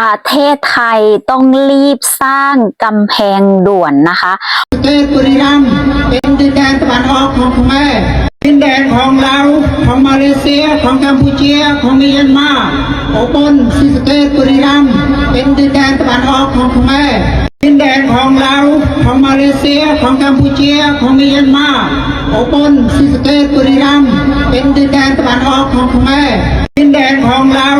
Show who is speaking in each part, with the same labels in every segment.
Speaker 1: ประเทศไทยต้องรีบสร้างกำแพงด่วนนะคะ
Speaker 2: ประเทศบุรีรัมย์เป็นดินแดนตะวันออกของพม่าดินแดนของลาของมาเลเซียของกัมพูชีของเมียนมาโอบนศรีสเกษบุรีรัมย์เป็นดินแดนตะวันออกของพม่าดินแดนของลาของมาเลเซียของกัมพูชีของเมียนมาโอบนศรีสเกษบุรีรัมย์เป็นดินแดนตะวันออกของพม่าดินแดนของลาวของมา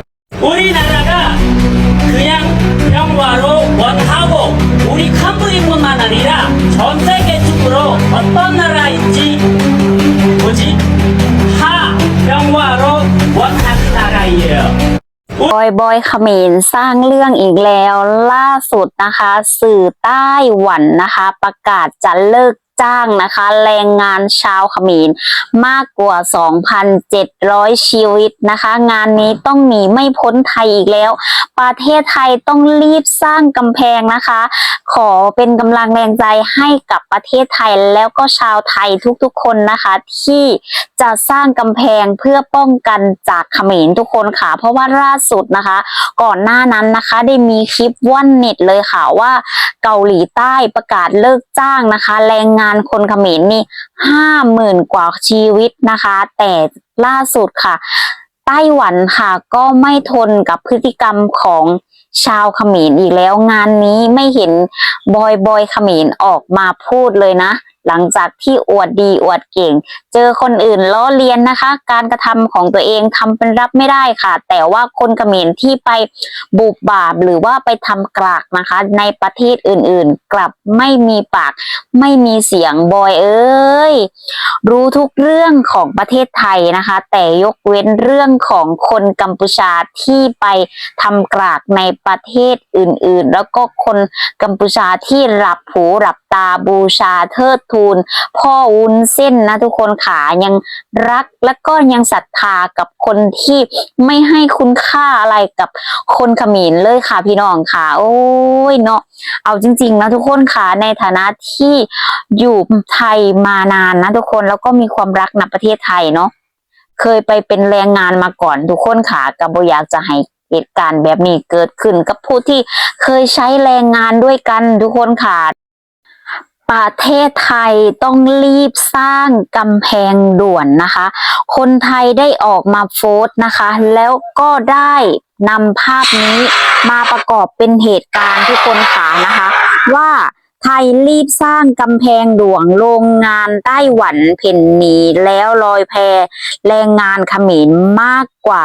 Speaker 1: บอยเขมรสร้างเรื่องอีกแล้วล่าสุดนะคะ สื่อใต้หวันนะคะ ประกาศจะเลิก จ้างนะคะ แรงงานชาวเขมรมากกว่า 2,700 ชีวิตนะคะ งานนี้ต้องหนีไม่พ้นไทยอีกแล้ว ประเทศไทยต้องรีบสร้างกำแพงนะคะ ขอเป็นกำลังแรงใจให้กับประเทศไทยแล้วก็ชาวไทยทุกๆคนนะคะ ที่จะสร้างกำแพงเพื่อป้องกันจากเขมรทุกคนค่ะ เพราะว่าล่าสุดนะคะ ก่อนหน้านั้นนะคะได้มีคลิปว่อนเน็ตเลยค่ะว่า เกาหลีใต้ประกาศเลิกจ้างนะคะ แรงงานคนเขมรนี่ห้าหมื่นกว่าชีวิตนะคะ แต่ล่าสุดค่ะ ไต้หวันค่ะก็ไม่ทนกับพฤติกรรมของชาวเขมรอีกแล้วงานนี้ไม่เห็นบอยบอยเขมรออกมาพูดเลยนะ หลังจากที่อวดดีอวดเก่ง เจอคนอื่นล้อเลียนนะคะ การกระทำของตัวเองทำเป็นรับไม่ได้ค่ะ แต่ว่าคนเขมรที่ไปบุบบาปหรือว่าไปทำกลากนะคะ ในประเทศอื่นๆ กลับไม่มีปาก ไม่มีเสียงบอยเอ้ยรู้ทุกเรื่องของประเทศไทยนะคะ แต่ยกเว้นเรื่องของคนกัมพูชาที่ไปทำกลากในประเทศอื่นๆ แล้วก็คนกัมพูชาที่หลับหูหลับตาบูชาเทิดทูนพ่อวุ้นเส้นนะทุกคนขายังรักและก็ยังศรัทธากับคนที่ไม่ให้คุณค่าอะไรกับคนขมรเลยค่ะพี่น้องค่ะ โอ้ยเนาะเอาจริง ๆ นะทุกคนค่ะในฐานะที่อยู่ไทยมานานนะทุกคนแล้วก็มีความรักในประเทศไทยเนาะเคยไปเป็นแรงงานมาก่อนทุกคนค่ะกับบอยากจะให้เหตุการณ์แบบนี้เกิดขึ้นกับผู้ที่เคยใช้แรงงานด้วยกันทุกคนค่ะ ประเทศไทยต้องรีบสร้างกำแพงด่วนนะคะ คนไทยได้ออกมาโพสต์นะคะ แล้วก็ได้นำภาพนี้มาประกอบเป็นเหตุการณ์ทุกคนขานะคะ ว่าไทยรีบสร้างกำแพงด่วนโรงงานไต้หวันเพ่นหนีแล้วลอยแพแรงงานเขมรมากกว่า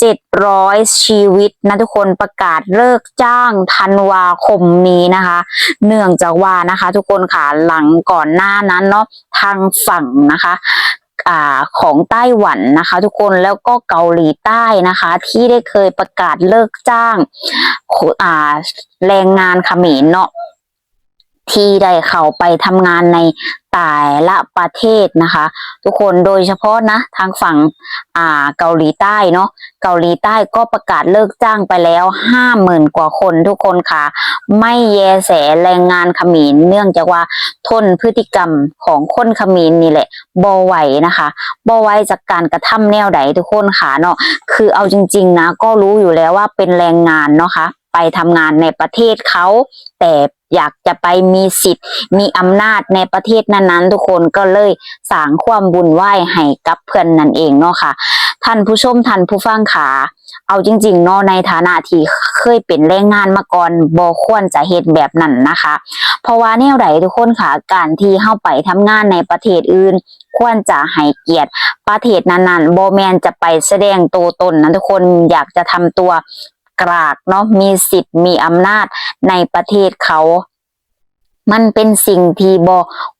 Speaker 1: 700 ชีวิตนะทุกคนประกาศเลิกจ้างธันวาคมนี้นะคะ เนื่องจากว่านะคะ ทุกคนค่ะหลังก่อนหน้านั้นเนาะทางฝั่งนะคะอของไต้หวันนะคะ ทุกคนแล้วก็เกาหลีใต้นะคะ ที่ได้เคยประกาศเลิกจ้างาแรงงานเขมรเนาะที่ได้เข้าไปทำงานใน แต่ละประเทศนะคะ ทุกคนโดยเฉพาะนะทางฝั่งอ่าเกาหลีใต้เนาะเกาหลีใต้ก็ประกาศเลิกจ้างไปแล้วห้าหมื่นกว่าคนทุกคนค่ะ ไม่แยแสแรงงานขมรเนื่องจากว่าทนพฤติกรรมของคนขมรนี่แหละบอไหวนะคะบอไหวจากการกระทำแนวใดทุกคนค่ะเนาะคือเอาจริง ๆ นะ ก็รู้อยู่แล้วว่าเป็นแรงงานเนาะค่ะ ไปทำงานในประเทศเขาแต่อยากจะไปมีสิทธิ์ มีอำนาจในประเทศนั้นๆ ทุกคนก็เลยสร้างความบุญไหว้ให้กับเพื่อนนั่นเองเนาะค่ะ ท่านผู้ชมท่านผู้ฟังขาเอาจริงๆเนาะในฐานะที่เคยเป็นแรงงานมาก่อนบ่ควรจะเฮ็ดแบบนั้นนะคะ เพราะว่าแนวใดทุกคนค่ะการที่เข้าไปทำงานในประเทศอื่น ควรจะให้เกียรติประเทศนั้นๆบ่แมนจะไปแสดงตัวตนนะทุกคนอยากจะทำตัว กรากเนาะมีสิทธิ์มีอำนาจในประเทศเขา มันเป็นสิ่งที่บ่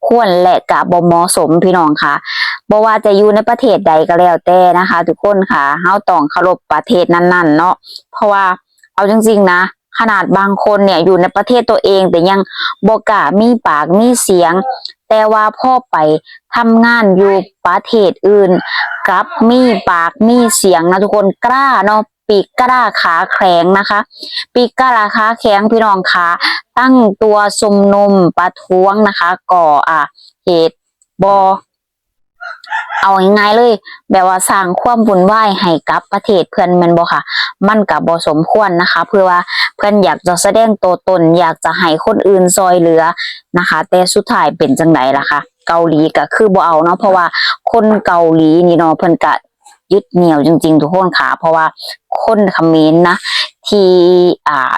Speaker 1: ควรและกะบ่เหมาะสมพี่น้องค่ะบ่ว่าจะอยู่ในประเทศใดก็แล้วแต่นะคะ ทุกคนค่ะเฮาต้องเคารพประเทศนั้นๆ เนาะเพราะว่าเอาจริงๆนะขนาดบางคนเนี่ยอยู่ในประเทศตัวเอง แต่ยังบ่กล้ามีปากมีเสียง แต่ว่าพ่อไปทำงานอยู่ประเทศอื่นกลับมีปากมีเสียงนะทุกคนกล้าเนาะ ปีกกล้าขาแข็งนะคะ ปีกกล้าขาแข็งพี่น้องคะตั้งตัวสมนุมประท้วงนะคะ ก่ออ่าเหตุบอเอาง่ายๆเลย แบบว่าสร้างความวุ่นวายให้กับประเทศเพื่อนมันบ่ค่ะ มันกับบ่สมควรนะคะ เพื่อว่าเพื่อนอยากจะแสดงตัวตน อยากจะให้คนอื่นซอยเหลือนะคะ แต่สุดท้ายเป็นจังไดล่ะคะเกาหลีก็คือบ่เอาเนาะเพราะว่าคนเกาหลีนี่เนาะเพิ่นก็ ยึดเหนี่ยวจริง ๆ ทุกคนค่ะ เพราะว่าคนเขมรนะ ที่อ่า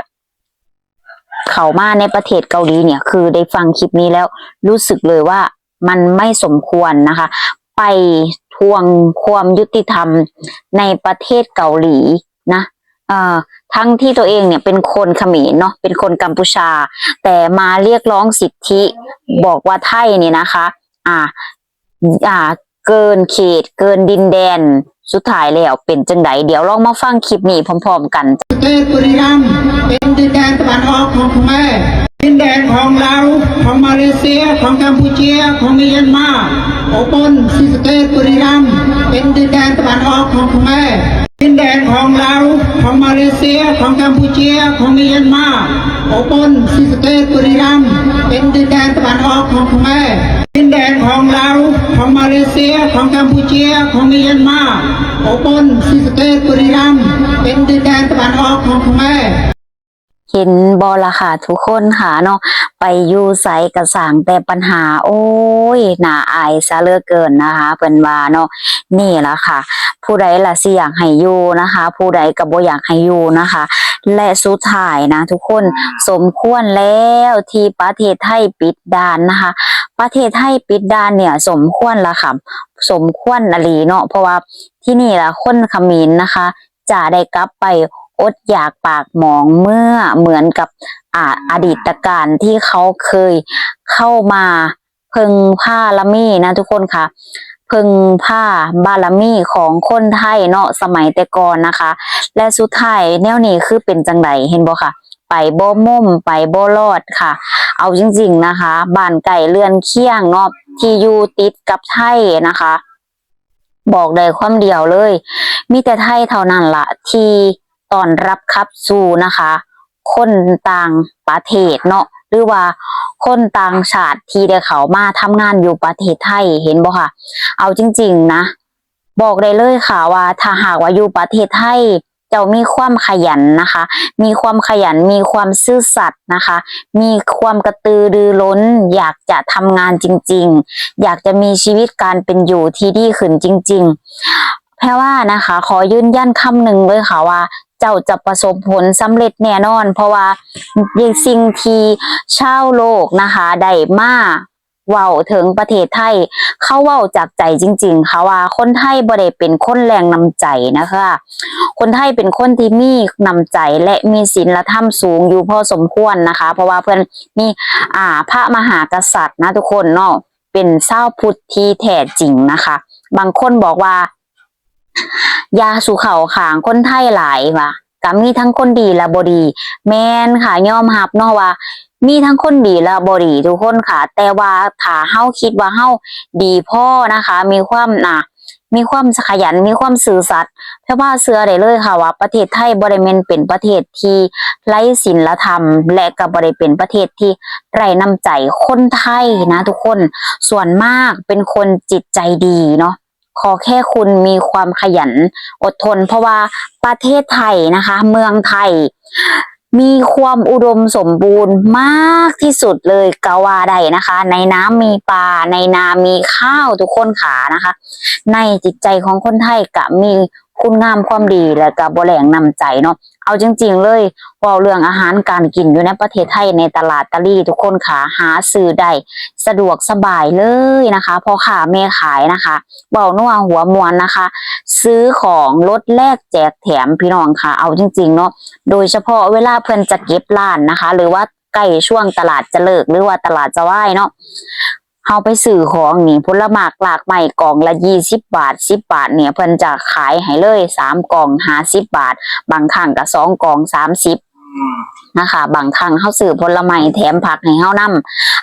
Speaker 1: เขามาในประเทศเกาหลีเนี่ย คือได้ฟังคลิปนี้แล้วรู้สึกเลยว่ามันไม่สมควรนะคะ ไปทวงความยุติธรรมในประเทศเกาหลีนะเอ่อทั้งที่ตัวเองเนี่ยเป็นคนเขมรเนาะเป็นคนกัมพูชา แต่มาเรียกร้องสิทธิบอกว่าไทยเนี่ยนะคะ อ่าอ่าเกินเขตเกินดินแดน สุดท้ายแล้วเป็นจังไดเดี๋ยวลองมาฟังคลิปนี้พร้อมๆกัน
Speaker 2: ประเทศบุรีรัมย์เป็นดินแดนตะวันออกของพม่าดินแดนของลาของมาเลเซียของกัมพูชีของเมียนมาโอบนศรีสเกษบุรีรัมย์เป็นดินแดนตะวันออกของพม่าดินแดนของลาของมาเลเซียของกัมพูชีของเมียนมาโอบนศรีสเกษบุรีรัมย์เป็นดินแดนตะวันออกของพม่าดินแดนของลาวของมา เลเซีย ของกัมพูชีของเมียนมาโอบนศรีสะเกษบุรีรัมเป็นดินแดนตะวันออกของพม่า
Speaker 1: เห็นบอละค่ะทุกคนค่ะเนาะไปอยู่ไสกระสางแต่ปัญหา โอ้ยหนาอายซะเลือเกินนะคะเพิ่นว่าเนาะนี่ละค่ะ ผู้ใดละสิอยากให้อยู่นะคะ ผู้ใดก็บ่อยากให้อยู่นะคะ และสุดท้ายนะทุกคนสมควรแล้วที่ประเทศไทยปิดด่านนะคะ ประเทศไทยปิดด่านเนี่ย สมควรละค่ะ สมควรอลีเนาะเพราะว่าที่นี่ล่ะคนขมรนนะคะจะได้กลับไปอดอยากปากหมองเมื่อเหมือนกับอาอดีตการที่เขาเคยเข้ามาพึงผ้าละมีนะทุกคนค่ะพึงผ้าบารมีของคนไทยเนาะสมัยแต่ก่อนนะคะ และสุดท้ายแนวนี้คือเป็นจังไดเห็นบ่ค่ะ ไปบ่มุ่มไปบ่รอดค่ะ เอาจริง ๆนะคะบ้านไก่เรือนเคียงเนาะที่อยู่ติดกับไทยนะคะ บอกได้ความเดียวเลย มีแต่ไทยเท่านั้นละที่ตอนรับครับสู่นะคะ คนต่างประเทศเนาะหรือว่าคนต่างชาติที่ได้เขามาทำงานอยู่ประเทศไทยเห็นบ่ค่ะ เอาจริง ๆ นะ บอกได้เลยค่ะว่าถ้าหากว่าอยู่ประเทศไทย เจ้ามีความขยันนะคะ มีความขยันมีความซื่อสัตย์นะคะ มีความกระตือรือร้น อยากจะทำงานจริง ๆ อยากจะมีชีวิตการเป็นอยู่ที่ดีขึ้นจริง ๆ แพรว่านะคะ ขอยืนยันคำหนึ่งเลยค่ะว่าเจ้าจะประสบผลสำเร็จแน่นอน เพราะว่าสิ่งที่ชาวโลกนะคะได้มา เว้าถึงประเทศไทย เขาเว้าจากใจจริง ๆ ค่ะว่าคนไทยบ่ได้เป็นคนแรงนำใจนะคะ คนไทยเป็นคนที่มีนำใจและมีศีลธรรมสูงอยู่พอสมควรนะคะ เพราะว่าเพื่อนมีอ่าพระมหากษัตริย์นะทุกคนเนาะเป็นเศร้าพุทธที่แท้จริงนะคะ บางคนบอกว่ายาสู่เขาขางคนไทยหลายว่ะก็มีทั้งคนดีและบดี แม่นค่ะยอมรับเนาะว่า มีทั้งคนดีและบดีทุกคนค่ะ แต่ว่าถ้าเฮาคิดว่าเฮาดีพ่อนะคะ มีความน่ะมีความขยันมีความซื่อสัตย์เพราะว่าเชื่อได้เลยค่ะว่าประเทศไทยบ่ได้แม่นเป็นประเทศที่ไร้ศีลธรรม และก็บ่ได้เป็นประเทศที่ไร้น้ำใจคนไทยนะ ทุกคนส่วนมากเป็นคนจิตใจดีเนาะขอแค่คุณมีความขยันอดทน เพราะว่าประเทศไทยนะคะ เมืองไทย มีความอุดมสมบูรณ์มากที่สุดเลยกาวาได้นะคะ ในน้ำมีปลาในนามีข้าวทุกคนขานะคะ ในจิตใจของคนไทยก็มี คุณงามความดีและก็บ่แหลงนำใจเนาะเอาจริง ๆ เลยเว่าเรื่องอาหารการกินอยู่ในประเทศไทยในตลาดตะลี่ทุกคนขาหาซื้อได้สะดวกสบายเลยนะคะพอขาแม่ขายนะคะเบานัวหัวมวนนะคะ ซื้อของลดแลกแจกแถมพี่น้องค่ะ เอาจริง ๆ เนาะโดยเฉพาะเวลาเพิ่นจะเก็บร้านนะคะ หรือว่าใกล้ช่วงตลาดจะเลิกหรือว่าตลาดจะไหวเนาะ เฮาไปซื้อของนี่ผลหมากหลากใหม่กล่องละยี่สิบบาทสิบบาทเนี่ยเพิ่นจะขายให้เลยสามกล่องห้าสิบบาท บางครั้งก็สองกล่องสามสิบนะคะ บางครั้งเขาสื่อผลไม้แถมผักให้เฮานํ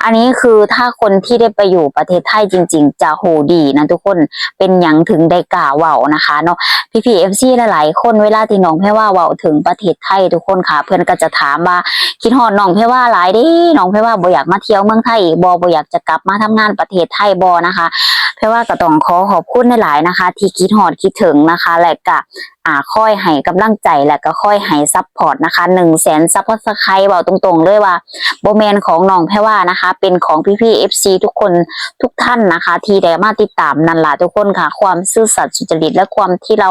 Speaker 1: อันนี้คือถ้าคนที่ได้ไปอยู่ประเทศไทยจริง ๆ จะโหดีนะทุกคนเป็นหยังถึงได้กล่าวเว้านะคะเนาะพี่พีเอฟซีหลายๆ คนเวลาที่น้องแพ่ว่าเว้าถึงประเทศไทยทุกคนค่ะ เพื่อนก็จะถามว่า คิดฮอดน้องเพ่ว่าหลายเด้น้องเพ่ว่าบ่อยากมาเที่ยวเมืองไทยอีกบ่บ่อยากจะกลับมาทำงานประเทศไทยบ่นะคะ เพว่าก็ต้องขอขอบคุณหลายๆนะคะ ที่คิดฮอดคิดถึงนะคะ และก็ อ่าค่อยให้กำลังใจและก็ค่อยให้ซัพพอร์ตนะคะ1 0 0 0 0แสนซัพพอร์ตไครบอกตรงๆเลยว่าโบแมนของน้องแพรว่านะคะ เป็นของพี่ๆ FC ทุกคนทุกท่านนะคะ ที่ได้มาติดตามนันล่ะทุกคนค่ะ ความซื่อสัตย์สุจริตและความที่เรา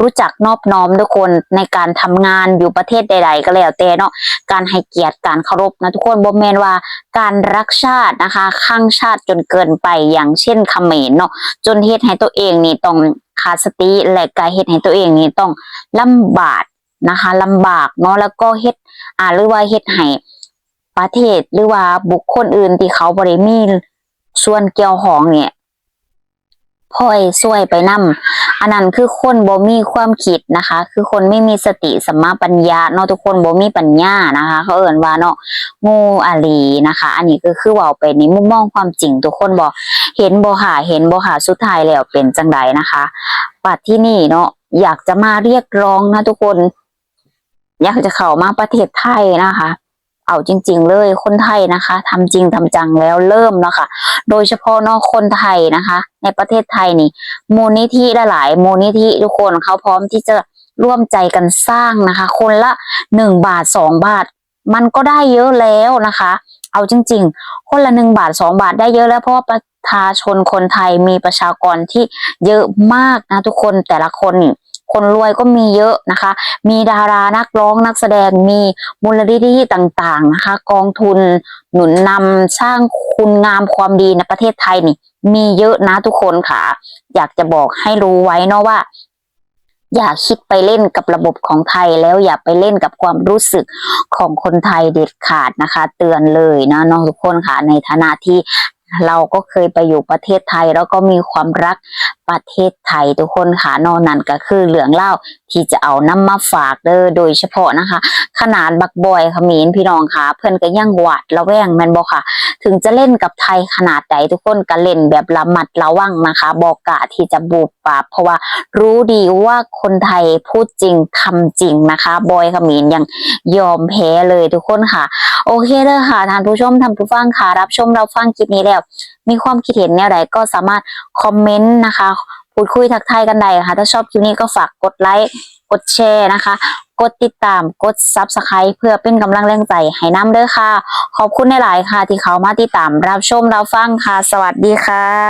Speaker 1: รู้จักนอบน้อมทุกคนในการทำงานอยู่ประเทศใด ๆ ก็แล้วแต่เนาะการให้เกียรติการเคารพนะทุกคนโบแมนว่าการรักชาตินะคะข้างชาติจนเกินไปอย่างเช่นเขมรเนาะจนเฮ็ดให้ตัวเองนี่ต้อง ขาดสติและก็เฮ็ดให้ตัวเองนี่ต้องลำบากนะคะลำบากเนาะแล้วก็เฮ็ดอ่าหรือว่าเฮ็ดให้ประเทศหรือว่าบุคคลอื่นที่เขาบ่ได้มีส่วนเกี่ยวข้องเนี่ยพ่อยช่วยไปนำอันนั้นคือคนบ่มีความคิดนะคะ คือคนไม่มีสติสัมมาปัญญาเนาะทุกคนบ่มีปัญญานะคะ เขาเอ่นว่าเนาะงูอาลีนะคะ อันนี้ก็คือว้าไปในมุมมองความจริงทุกคนบ่ เห็นบ่ค่ะเห็นบ่ค่ะสุดท้ายแล้วเป็นจังใดนะคะปัดที่นี่เนาะอยากจะมาเรียกร้องนะทุกคน อยากจะเข้ามาประเทศไทยนะคะ เอาจริง ๆ เลยคนไทยนะคะทำจริงทำจังแล้วเริ่มแล้วค่ะ โดยเฉพาะนอกคนไทยนะคะ ในประเทศไทยนี่มูลนิธิหลายๆมูลนิธิทุกคนเขาพร้อมที่จะร่วมใจกันสร้างนะคะ คนละหนึ่งบาทสองบาท มันก็ได้เยอะแล้วนะคะ เอาจริง ๆ คนละหนึ่งบาทสองบาทได้เยอะแล้วเพราะว่าประชาชนคนไทยมีประชากรที่เยอะมากนะทุกคนแต่ละคนนี่คนรวยก็มีเยอะนะคะ มีดารานักร้องนักแสดงมีมูลนิธิต่างๆนะคะ กองทุนหนุนนำสร้างคุณงามความดีในประเทศไทยนี่ มีเยอะนะทุกคนค่ะ อยากจะบอกให้รู้ไว้เนาะว่า อย่าคิดไปเล่นกับระบบของไทยแล้วอย่าไปเล่นกับความรู้สึกของคนไทยเด็ดขาดนะคะ เตือนเลยนะน้องทุกคนค่ะในฐานะที่ เราก็เคยไปอยู่ประเทศไทย แล้วก็มีความรักประเทศไทยทุกคนค่ะนอกนั้นก็คือเหลืองเล่าที่จะเอาน้ำมาฝากเด้อโดยเฉพาะนะคะ ขนาดบักบอยขมิ้นพี่น้องค่ะ เพื่อนก็ยังหวาดระแวงแมันบอกค่ะ ถึงจะเล่นกับไทยขนาดใดทุกคนก็เล่นแบบระมัดระวังนะคะ บอกกะที่จะบูบปาบเพราะว่ารู้ดีว่าคนไทยพูดจริงทำจริงนะคะ บอยขมิ้นยังยอมแพ้เลยทุกคนค่ะ โอเคเด้อค่ะท่านผู้ชมท่านผู้ฟังค่ะรับชมเราฟังคลิปนี้แล้ว มีความคิดเห็นแนวใดก็สามารถคอมเมนต์นะคะ พูดคุยทักทายกันได้ค่ะ ถ้าชอบคลิปนี้ก็ฝากกดไลค์กดแชร์นะคะ กดติดตามกดซับสไครต์เพื่อเป็นกำลังแรงใจให้น้ำเด้อค่ะ ขอบคุณหลายๆค่ะ ที่เขามาติดตามรับชมรับฟังค่ะ สวัสดีค่ะ